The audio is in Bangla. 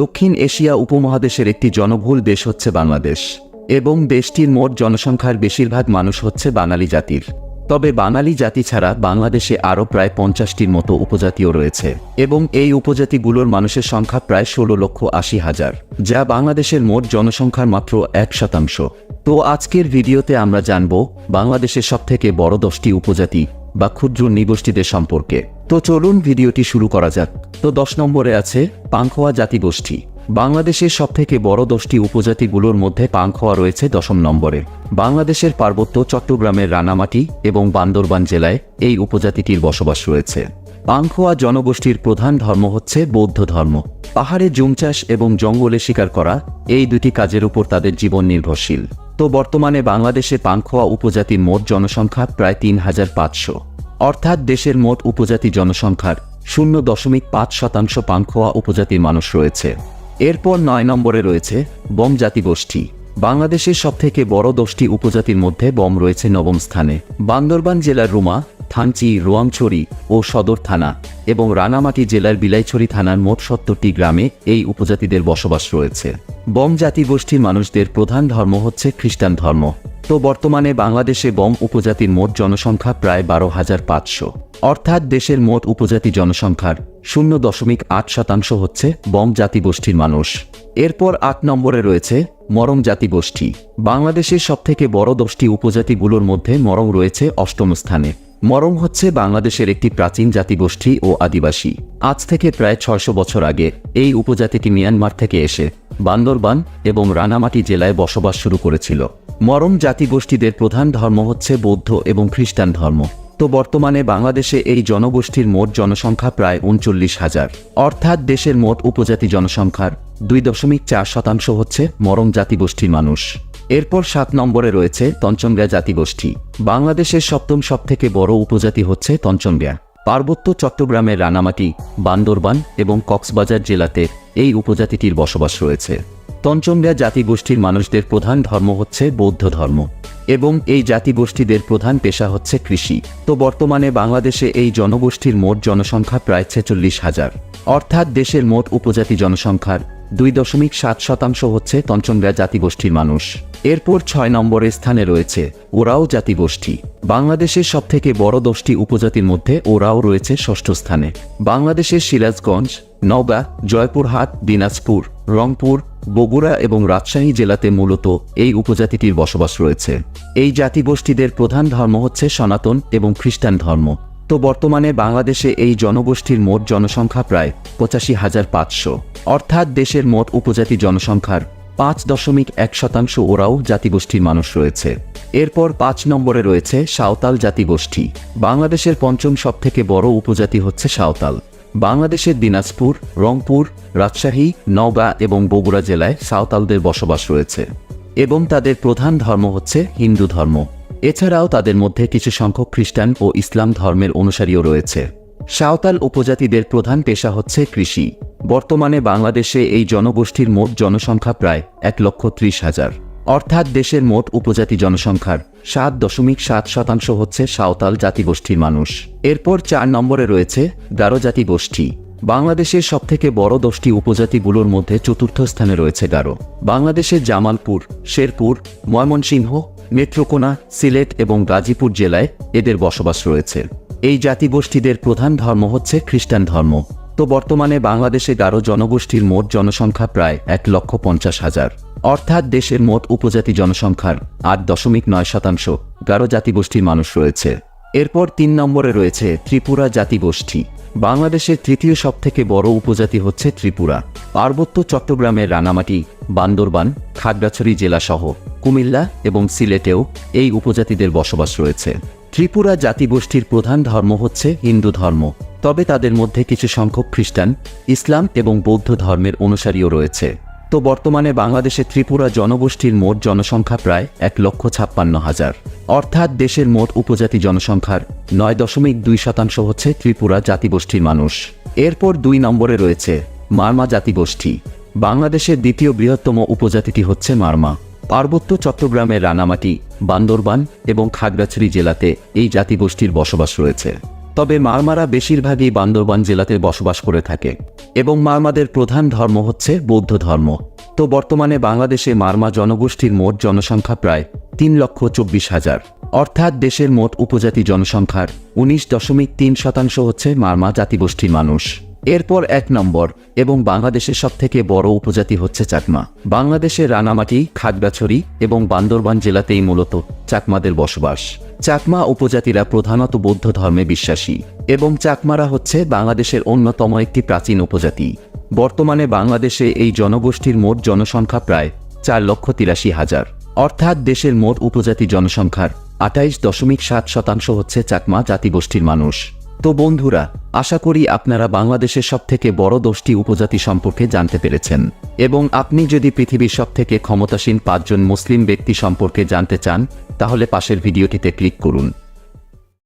দক্ষিণ এশিয়া উপমহাদেশের একটি জনবহুল দেশ হচ্ছে বাংলাদেশ, এবং দেশটির মোট জনসংখ্যার বেশিরভাগ মানুষ হচ্ছে বাঙালি জাতির। তবে বাঙালি জাতি ছাড়া বাংলাদেশে আরও প্রায় পঞ্চাশটির মতো উপজাতিও রয়েছে, এবং এই উপজাতিগুলোর মানুষের সংখ্যা প্রায় ষোলো লক্ষ আশি হাজার, যা বাংলাদেশের মোট জনসংখ্যার মাত্র এক শতাংশ। তো আজকের ভিডিওতে আমরা জানব, বাংলাদেশের সবথেকে বড় দশটি উপজাতি বা ক্ষুদ্র নিগোষ্ঠীদের সম্পর্কে। তো চলুন ভিডিওটি শুরু করা যাক। তো দশ নম্বরে আছে পাংখোয়া জাতিগোষ্ঠী। বাংলাদেশের সবথেকে বড় দশটি উপজাতিগুলোর মধ্যে পাংখোয়া রয়েছে দশম নম্বরে। বাংলাদেশের পার্বত্য চট্টগ্রামের রানামাটি এবং বান্দরবান জেলায় এই উপজাতিটির বসবাস রয়েছে। পাংখোয়া জনগোষ্ঠীর প্রধান ধর্ম হচ্ছে বৌদ্ধ ধর্ম। পাহাড়ে জুম চাষ এবং জঙ্গলে শিকার করা এই দুটি কাজের উপর তাদের জীবন নির্ভরশীল। তো বর্তমানে বাংলাদেশে পাংখোয়া উপজাতির মোট জনসংখ্যা প্রায় তিন হাজার পাঁচশো। অর্থাৎ দেশের মোট উপজাতি জনসংখ্যার শূন্য দশমিক পাঁচ শতাংশ পাংখোয়া উপজাতির মানুষ রয়েছে। এরপর নয় নম্বরে রয়েছে বম জাতি গোষ্ঠী বাংলাদেশের সবথেকে বড় দশটি উপজাতির মধ্যে বম রয়েছে নবম স্থানে। বান্দরবান জেলার রুমা থানচি, রোয়াংছড়ি ও সদর থানা এবং রানামাটি জেলার বিলাইছড়ি থানার মোট সত্তরটি গ্রামে এই উপজাতিদের বসবাস রয়েছে। বম জাতিগোষ্ঠীর মানুষদের প্রধান ধর্ম হচ্ছে খ্রিস্টান ধর্ম। তো বর্তমানে বাংলাদেশে বম উপজাতির মোট জনসংখ্যা প্রায় বারো হাজার পাঁচশো। অর্থাৎ দেশের মোট উপজাতি জনসংখ্যার শূন্য দশমিক আট শতাংশ হচ্ছে বম জাতিগোষ্ঠীর মানুষ। এরপর আট নম্বরে রয়েছে মরং জাতিগোষ্ঠী বাংলাদেশের সবথেকে বড় দশটি উপজাতিগুলোর মধ্যে মরম রয়েছে অষ্টম স্থানে। মরম হচ্ছে বাংলাদেশের একটি প্রাচীন জাতিগোষ্ঠী ও আদিবাসী। আজ থেকে প্রায় ছয়শো বছর আগে এই উপজাতিটি মিয়ানমার থেকে এসে বান্দরবান এবং রানামাটি জেলায় বসবাস শুরু করেছিল। মরম জাতিগোষ্ঠীদের প্রধান ধর্ম হচ্ছে বৌদ্ধ এবং খ্রিস্টান ধর্ম। তো বর্তমানে বাংলাদেশে এই জনগোষ্ঠীর মোট জনসংখ্যা প্রায় উনচল্লিশ হাজার। অর্থাৎ দেশের মোট উপজাতি জনসংখ্যার দুই দশমিক চার শতাংশ হচ্ছে মরং জাতিগোষ্ঠীর মানুষ। এরপর সাত নম্বরে রয়েছে তঞ্চঙ্গা জাতিগোষ্ঠী। বাংলাদেশের সপ্তম সবথেকে বড় উপজাতি হচ্ছে তঞ্চঙ্গা পার্বত্য চট্টগ্রামের রানামাটি, বান্দরবান এবং কক্সবাজার জেলাতে এই উপজাতিটির বসবাস রয়েছে। তঞ্চঙ্গা জাতিগোষ্ঠীর মানুষদের প্রধান ধর্ম হচ্ছে বৌদ্ধ ধর্ম, এবং এই জাতিগোষ্ঠীদের প্রধান পেশা হচ্ছে কৃষি। তো বর্তমানে বাংলাদেশে এই জনগোষ্ঠীর মোট জনসংখ্যা প্রায় ছেচল্লিশ হাজার। অর্থাৎ দেশের মোট উপজাতি জনসংখ্যার দুই দশমিক সাত শতাংশ হচ্ছে তঞ্চঙ্গা জাতিগোষ্ঠীর মানুষ। এরপর ছয় নম্বরের স্থানে রয়েছে ওরাও জাতিগোষ্ঠী। বাংলাদেশের সবথেকে বড় দশটি উপজাতির মধ্যে ওরাও রয়েছে ষষ্ঠ স্থানে। বাংলাদেশের সিরাজগঞ্জ, নওগাঁ, জয়পুরহাট, দিনাজপুর, রংপুর, বগুড়া এবং রাজশাহী জেলাতে মূলত এই উপজাতিটির বসবাস রয়েছে। এই জাতিগোষ্ঠীদের প্রধান ধর্ম হচ্ছে সনাতন এবং খ্রিস্টান ধর্ম। তো বর্তমানে বাংলাদেশে এই জনগোষ্ঠীর মোট জনসংখ্যা প্রায় পঁচাশি হাজার পাঁচশো। অর্থাৎ দেশের মোট উপজাতি জনসংখ্যার পাঁচ দশমিক এক শতাংশ ওরাও জাতিগোষ্ঠীর মানুষ রয়েছে। এরপর পাঁচ নম্বরে রয়েছে সাঁওতাল জাতিগোষ্ঠী। বাংলাদেশের পঞ্চম সবথেকে বড় উপজাতি হচ্ছে সাঁওতাল। বাংলাদেশের দিনাজপুর, রংপুর, রাজশাহী, নওগাঁ এবং বগুড়া জেলায় সাঁওতালদের বসবাস রয়েছে এবং তাদের প্রধান ধর্ম হচ্ছে হিন্দু ধর্ম। এছাড়াও তাদের মধ্যে কিছু সংখ্যক খ্রিস্টান ও ইসলাম ধর্মের অনুসারীও রয়েছে। সাঁওতাল উপজাতিদের প্রধান পেশা হচ্ছে কৃষি। বর্তমানে বাংলাদেশে এই জনগোষ্ঠীর মোট জনসংখ্যা প্রায় এক লক্ষ ত্রিশ হাজার। অর্থাৎ দেশের মোট উপজাতি জনসংখ্যার সাত দশমিক সাত শতাংশ হচ্ছে সাঁওতাল জাতিগোষ্ঠীর মানুষ। এরপর চার নম্বরে রয়েছে গারো জাতিগোষ্ঠী। বাংলাদেশের সবথেকে বড় দশটি উপজাতিগুলোর মধ্যে চতুর্থ স্থানে রয়েছে গারো। বাংলাদেশের জামালপুর, শেরপুর, ময়মনসিংহ, নেত্রকোনা, সিলেট এবং গাজীপুর জেলায় এদের বসবাস রয়েছে। এই জাতিগোষ্ঠীদের প্রধান ধর্ম হচ্ছে খ্রিস্টান ধর্ম। তো বর্তমানে বাংলাদেশে গারো জনগোষ্ঠীর মোট জনসংখ্যা প্রায় এক লক্ষ পঞ্চাশ হাজার। অর্থাৎ দেশের মোট উপজাতি জনসংখ্যার আট দশমিক নয় শতাংশ গারো জাতিগোষ্ঠীর মানুষ রয়েছে। এরপর তিন নম্বরে রয়েছে ত্রিপুরা জাতিগোষ্ঠী। বাংলাদেশের তৃতীয় সবথেকে বড় উপজাতি হচ্ছে ত্রিপুরা। পার্বত্য চট্টগ্রামের রাঙামাটি, বান্দরবান, খাগড়াছড়ি জেলাসহ কুমিল্লা এবং সিলেটেও এই উপজাতিদের বসবাস রয়েছে। ত্রিপুরা জাতিগোষ্ঠীর প্রধান ধর্ম হচ্ছে হিন্দু ধর্ম। তবে তাদের মধ্যে কিছু সংখ্যক খ্রিস্টান, ইসলাম এবং বৌদ্ধ ধর্মের অনুসারীও রয়েছে। তো বর্তমানে বাংলাদেশে ত্রিপুরা জনগোষ্ঠীর মোট জনসংখ্যা প্রায় এক লক্ষ ছাপ্পান্ন হাজার। অর্থাৎ দেশের মোট উপজাতি জনসংখ্যার নয় দশমিক দুই শতাংশ হচ্ছে ত্রিপুরা জাতিগোষ্ঠীর মানুষ। এরপর দুই নম্বরে রয়েছে মারমা জাতিগোষ্ঠী। বাংলাদেশের দ্বিতীয় বৃহত্তম উপজাতিটি হচ্ছে মারমা। পার্বত্য চট্টগ্রামের রানামাটি, বান্দরবান এবং খাগড়াছড়ি জেলাতে এই জাতিগোষ্ঠীর বসবাস রয়েছে। তবে মারমারা বেশিরভাগই বান্দরবান জেলাতে বসবাস করে থাকে এবং মারমাদের প্রধান ধর্ম হচ্ছে বৌদ্ধ ধর্ম। তো বর্তমানে বাংলাদেশে মারমা জনগোষ্ঠীর মোট জনসংখ্যা প্রায় তিন লক্ষ চব্বিশ হাজার। অর্থাৎ দেশের মোট উপজাতি জনসংখ্যার উনিশ দশমিক তিন শতাংশ হচ্ছে মারমা জাতিগোষ্ঠীর মানুষ। এরপর এক নম্বর, এবং বাংলাদেশের সবথেকে বড় উপজাতি হচ্ছে চাকমা। বাংলাদেশের রানামাটি খাগড়াছড়ি এবং বান্দরবান জেলাতেই মূলত চাকমাদের বসবাস। চাকমা উপজাতিরা প্রধানত বৌদ্ধ ধর্মে বিশ্বাসী এবং চাকমারা হচ্ছে বাংলাদেশের অন্যতম একটি প্রাচীন উপজাতি। বর্তমানে বাংলাদেশে এই জনগোষ্ঠীর মোট জনসংখ্যা প্রায় চার লক্ষ তিরাশি হাজার। অর্থাৎ দেশের মোট উপজাতি জনসংখ্যার আটাইশ দশমিক সাত শতাংশ হচ্ছে চাকমা জাতিগোষ্ঠীর মানুষ। তো বন্ধুরা, আশা করি আপনারা বাংলাদেশের সবথেকে বড় দশটি উপজাতি সম্পর্কে জানতে পেরেছেন। এবং আপনি যদি পৃথিবীর সবথেকে ক্ষমতাসীন পাঁচজন মুসলিম ব্যক্তি সম্পর্কে জানতে চান, তাহলে পাশের ভিডিওটিতে ক্লিক করুন।